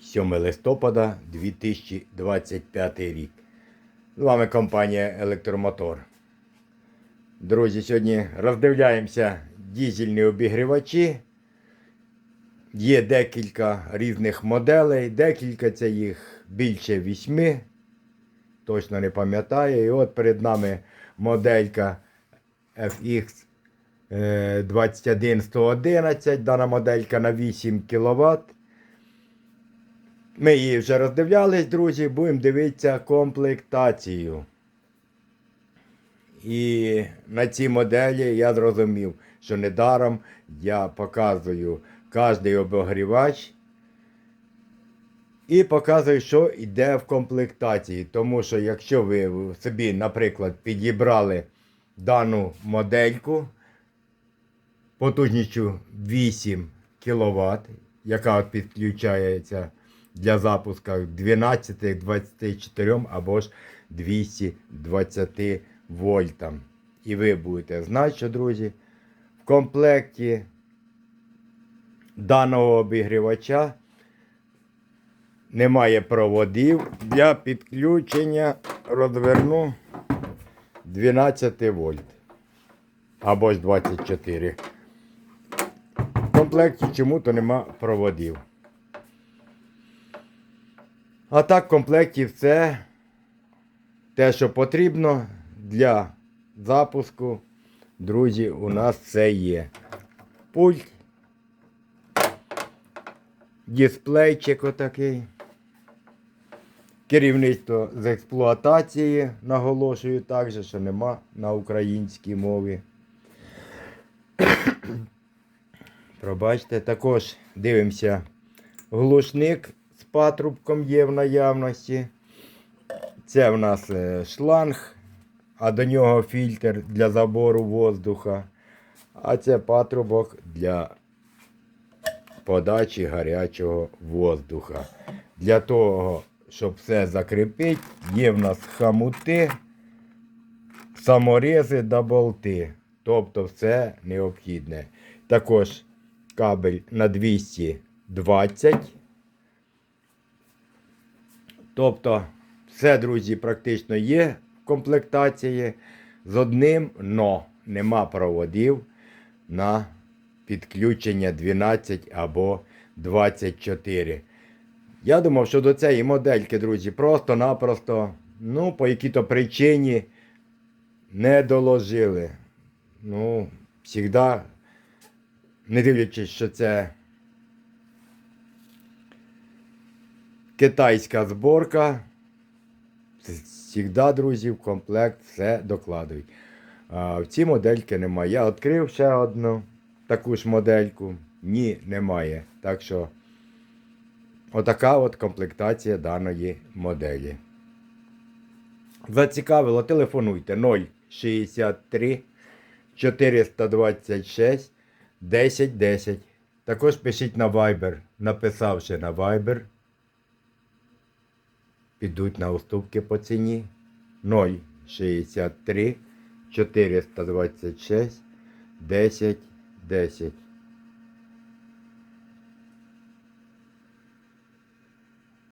7 листопада 2025 рік. З вами компанія Електромотор. Друзі, сьогодні роздивляємося дізельні обігрівачі. Є декілька різних моделей, декілька це їх більше вісьми. Точно не пам'ятаю. І от перед нами моделька FX е, 21111. Дана моделька на 8 кВт. Ми її вже роздивлялись, друзі, будемо дивитися комплектацію. І на цій моделі я зрозумів, що недаром я показую кожний обогрівач і показую, що йде в комплектації. Тому що якщо ви собі, наприклад, підібрали дану модельку потужністю 8 кВт, яка підключається для запуску 12, 24 або ж 220 вольтам. І ви будете знати, що, друзі, в комплекті даного обігрівача немає проводів для підключення розверну 12 вольт або ж 24. В комплекті чому-то нема проводів. А так в комплекті все те, що потрібно для запуску. Друзі, у нас це є. Пульт. Дисплейчик отакий. Керівництво з експлуатації, наголошую також, що нема на українській мові. Пробачте, також дивимося глушник патрубком є в наявності. Це в нас е, шланг, а до нього фільтр для забору воздуха. А це патрубок для подачі гарячого воздуха. Для того, щоб все закріпити, є в нас хамути, саморези та болти. Тобто все необхідне. Також кабель на 220. Тобто, все, друзі, практично є в комплектації. З одним но нема проводів на підключення 12 або 24. Я думав, що до цієї модельки, друзі, просто-напросто, ну, по якій-то причині не доложили. Ну, завжди, не дивлячись, що це китайська зборка. Завжди, друзі, в комплект все докладують. В цій модельки немає. Я відкрив ще одну таку ж модельку. Ні, немає. Так що отака от комплектація даної моделі. Зацікавило, телефонуйте 063 426 1010. Також пишіть на Viber. Написавши на Viber, підуть на уступки по ціні 063 426 10 10.